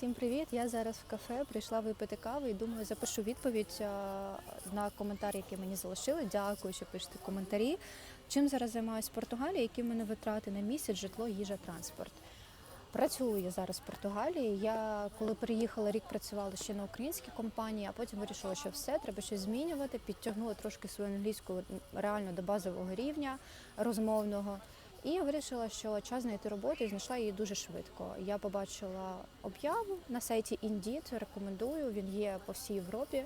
Всім привіт! Я зараз в кафе прийшла випити кави і думаю, запишу відповідь на коментар, який мені залишили. Дякую, що пишете коментарі. Чим зараз займаюся в Португалії, які в мене витрати на місяць, житло, їжа, транспорт. Працюю я зараз в Португалії. Я коли переїхала, рік працювала ще на українській компанії, а потім вирішила, що все, треба щось змінювати. Підтягнула трошки свою англійську реально до базового рівня розмовного. І я вирішила, що час знайти роботу і знайшла її дуже швидко. Я побачила об'яву на сайті Indeed, рекомендую, він є по всій Європі.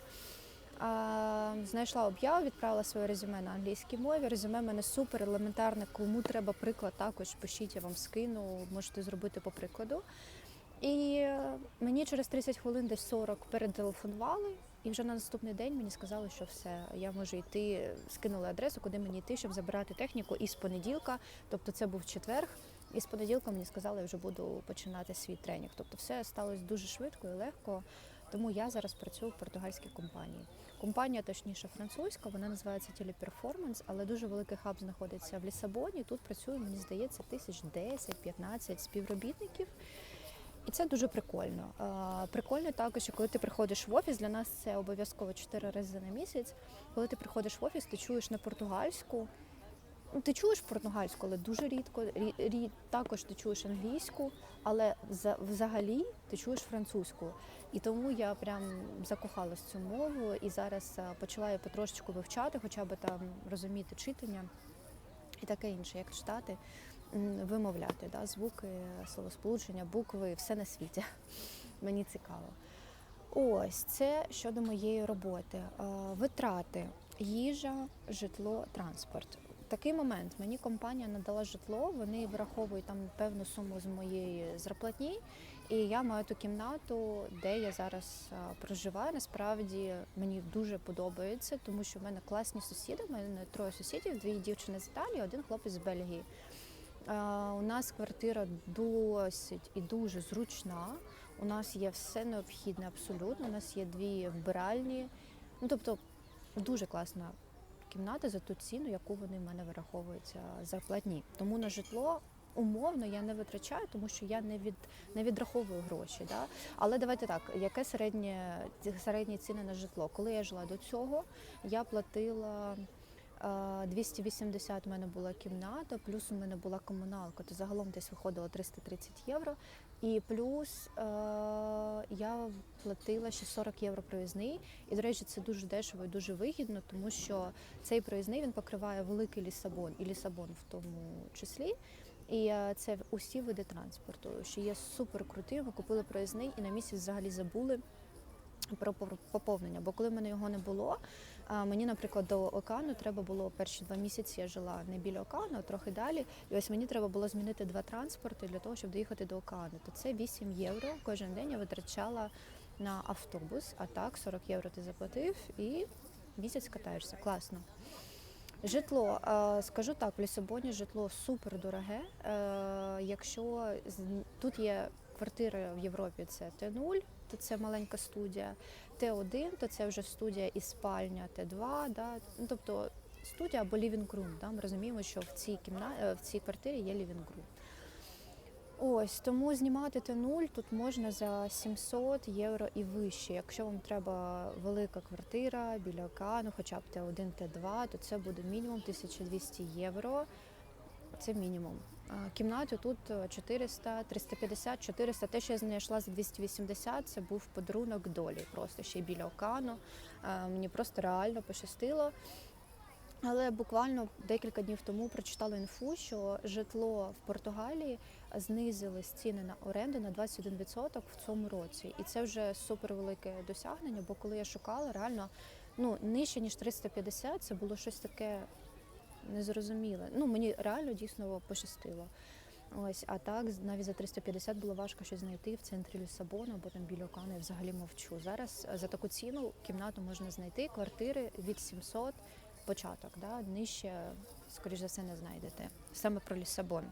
Знайшла об'яву, відправила своє резюме на англійській мові. Резюме в мене супер елементарне. Кому треба приклад, також пишіть, я вам скину, можете зробити по прикладу. І мені через 30 хвилин, десь 40, перетелефонували, і вже на наступний день мені сказали, що все, я можу йти, скинули адресу, куди мені йти, щоб забирати техніку і з понеділка, тобто це був четверг. І з понеділка мені сказали, я вже буду починати свій тренінг. Тобто все сталося дуже швидко і легко. Тому я зараз працюю в португальській компанії. Компанія, точніше, французька, вона називається Teleperformance, але дуже великий хаб знаходиться в Лісабоні. Тут працює, мені здається, тисяч 10-15 співробітників. І це дуже прикольно. Е, Прикольно також, що коли ти приходиш в офіс, для нас це обов'язково 4 рази на місяць. Коли ти приходиш в офіс, ти чуєш не португальську. Ну, ти чуєш португальську, але дуже рідко. Рі, також ти чуєш англійську, але за- взагалі ти чуєш французьку. І тому я прям закохалась цю мову і зараз е, почала її потрошечку вивчати, хоча б там розуміти читання і таке інше, як читати, вимовляти да, звуки, словосполучення, букви, все на світі. Мені цікаво. Ось це щодо моєї роботи. Е, Витрати, їжа, житло, транспорт. Такий момент мені компанія надала житло, вони враховують там певну суму з моєї зарплатні, і я маю ту кімнату, де я зараз е, проживаю. Насправді мені дуже подобається, тому що в мене класні сусіди. У мене троє сусідів, дві дівчини з Італії, один хлопець з Бельгії. Е, У нас квартира досить і дуже зручна. У нас є все необхідне абсолютно. У нас є дві вбиральні. Ну тобто дуже класна кімната за ту ціну, яку вони в мене вираховують е, зарплатні. Тому на житло. Умовно я не витрачаю, тому що я не від не відраховую гроші. Да? Але давайте так, яке середнє середні ціни на житло? Коли я жила до цього, я платила 280 у мене була кімната, плюс у мене була комуналка, то загалом десь виходило 330 євро. І плюс е, я платила ще 40 євро проїзний. І, до речі, це дуже дешево і дуже вигідно, тому що цей проїзний він покриває великий Лісабон і Лісабон в тому числі. І е, це усі види транспорту, що є супер крутим. Ми купили проїзний і на місяць взагалі забули про пов- поповнення. Бо коли в мене його не було, мені, наприклад, до Окану треба було перші два місяці. Я жила не біля Окану, а трохи далі. І ось мені треба було змінити два транспорти для того, щоб доїхати до Окану. То це 8 євро кожен день я витрачала на автобус. А так 40 євро ти заплатив і місяць катаєшся. Класно. Житло, скажу так, в Лісабоні житло супер дороге. Е, Якщо тут є квартири в Європі, це Т0, то це маленька студія, Т1, то це вже студія і спальня, Т2, да? ну, тобто студія або room. Да? Ми розуміємо, що в цій кімна... е, в цій квартирі є room. Ось тому знімати Т0 тут можна за 700 євро і вище. Якщо вам треба велика квартира біля океану, хоча б Т1, Т2, то це буде мінімум 1200 євро. Це мінімум. А Кімнату тут 400, 350, 400. Те, що я знайшла за 280, це був подарунок долі. Просто ще біля океану. Мені просто реально пощастило. Але буквально декілька днів тому прочитала інфу, що житло в Португалії знизились ціни на оренду на 21% в цьому році. І це вже супервелике досягнення, бо коли я шукала, реально ну, нижче, ніж 350, це було щось таке незрозуміле. Ну, мені реально дійсно пощастило. Ось, а так навіть за 350 було важко щось знайти в центрі Лісабону, бо там біля Окану, я взагалі мовчу. Зараз е, за таку ціну кімнату можна знайти, квартири від 700 початок, да, нижче, скоріш за все, не знайдете. Саме про Лісабон.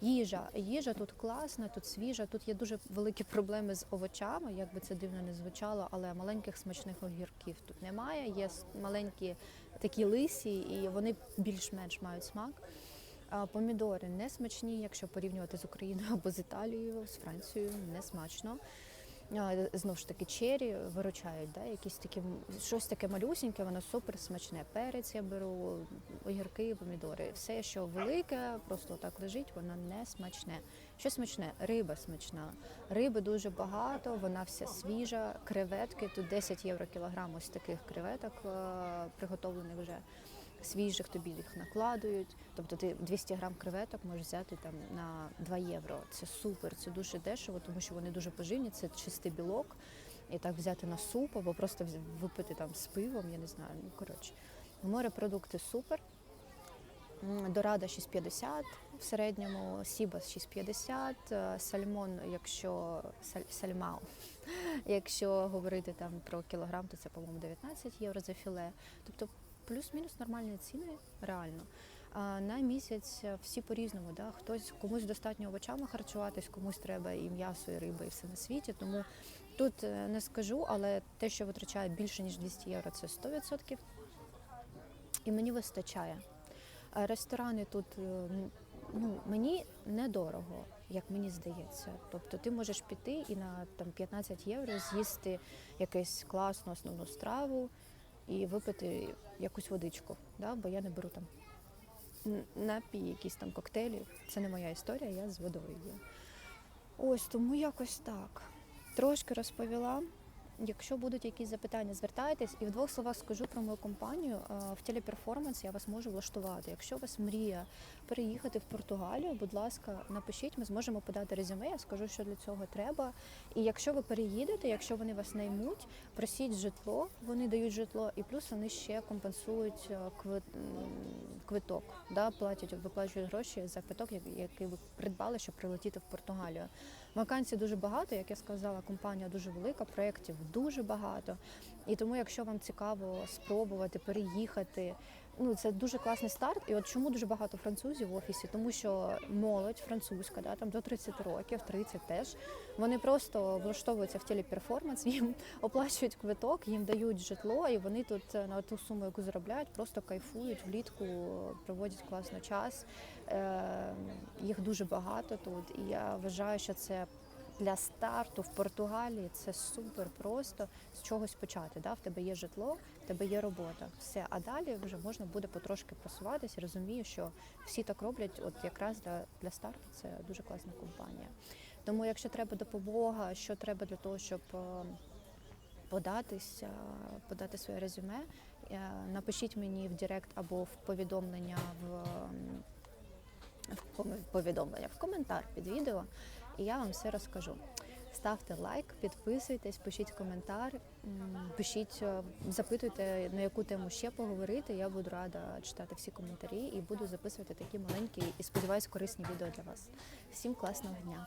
Їжа. Їжа тут класна, тут свіжа, тут є дуже великі проблеми з овочами, як би це дивно не звучало, але маленьких смачних огірків тут немає. Є маленькі такі лисі, і вони більш-менш мають смак. Помідори не смачні, якщо порівнювати з Україною або з Італією, з Францією, не смачно. А, Знову ж таки, чері виручають, да? якісь такі щось таке малюсіньке, воно супер смачне. Перець я беру, огірки, помідори. Все, що велике, просто так лежить, воно не смачне. Що смачне? Риба смачна. Риби дуже багато, вона вся свіжа. Креветки тут 10 євро кілограм ось таких креветок е, приготовлених вже. Свіжих тобі їх накладують. Тобто ти 200 грам креветок можеш взяти там на 2 євро. Це супер, це дуже дешево, тому що вони дуже поживні, це чистий білок. І так взяти на суп або просто випити там з пивом, я не знаю. Ну коротше, морепродукти супер. Дорада 6,50 в середньому, Сібас 6,50, е, сальмон, якщо саль- сальмау, якщо говорити там про кілограм, то це, по-моєму, 19 євро за філе. Тобто плюс-мінус нормальні ціни, реально. А на місяць е, всі по-різному. Да? Хтось комусь достатньо овочами харчуватись, комусь треба і м'ясо, і риба, і все на світі. Тому тут е, не скажу, але те, що витрачає більше ніж 200 євро, це 100%. І мені вистачає. Ресторани тут е, ну, мені недорого, як мені здається. Тобто ти можеш піти і на там 15 євро з'їсти якусь класну основну страву і випити якусь водичку. Да? Бо я не беру там напій, якісь там коктейлі. Це не моя історія, я з водою їм. Ось тому якось так. Трошки розповіла. Якщо будуть якісь запитання, звертайтесь і в двох словах скажу про мою компанію. Е, В телеперформанс я вас можу влаштувати. Якщо у вас мрія переїхати в Португалію, будь ласка, напишіть, ми зможемо подати резюме. Я скажу, що для цього треба. І якщо ви переїдете, якщо вони вас наймуть, просіть житло, вони дають житло, і плюс вони ще компенсують е, квит- квиток, да, платять, виплачують гроші за квиток, який ви придбали, щоб прилетіти в Португалію. Вакансій дуже багато, як я сказала, компанія дуже велика, проєктів дуже багато. І тому, якщо вам цікаво спробувати переїхати, ну це дуже класний старт. І от чому дуже багато французів в офісі, тому що молодь французька, да, там до 30 років, 30 теж. Вони просто влаштовуються в телеперформанс, їм оплачують квиток, їм дають житло, і вони тут е, на ту суму, яку заробляють, просто кайфують влітку, проводять класно час. Е, Їх дуже багато тут, і я вважаю, що це. Для старту в Португалії це супер просто з чогось почати. Да? В тебе є житло, в тебе є робота. Все, а далі вже можна буде потрошки просуватися. Розумію, що всі так роблять. От якраз для, для старту це дуже класна компанія. Тому, якщо треба допомога, що треба для того, щоб е, податися, подати своє резюме, е, напишіть мені в Директ або в повідомлення в. в повідомлення в коментар під відео, і я вам все розкажу. Ставте лайк, підписуйтесь, пишіть коментар, пишіть, е, запитуйте, на яку тему ще поговорити. Я буду рада читати всі коментарі і буду записувати такі маленькі і сподіваюсь корисні відео для вас. Всім класного дня!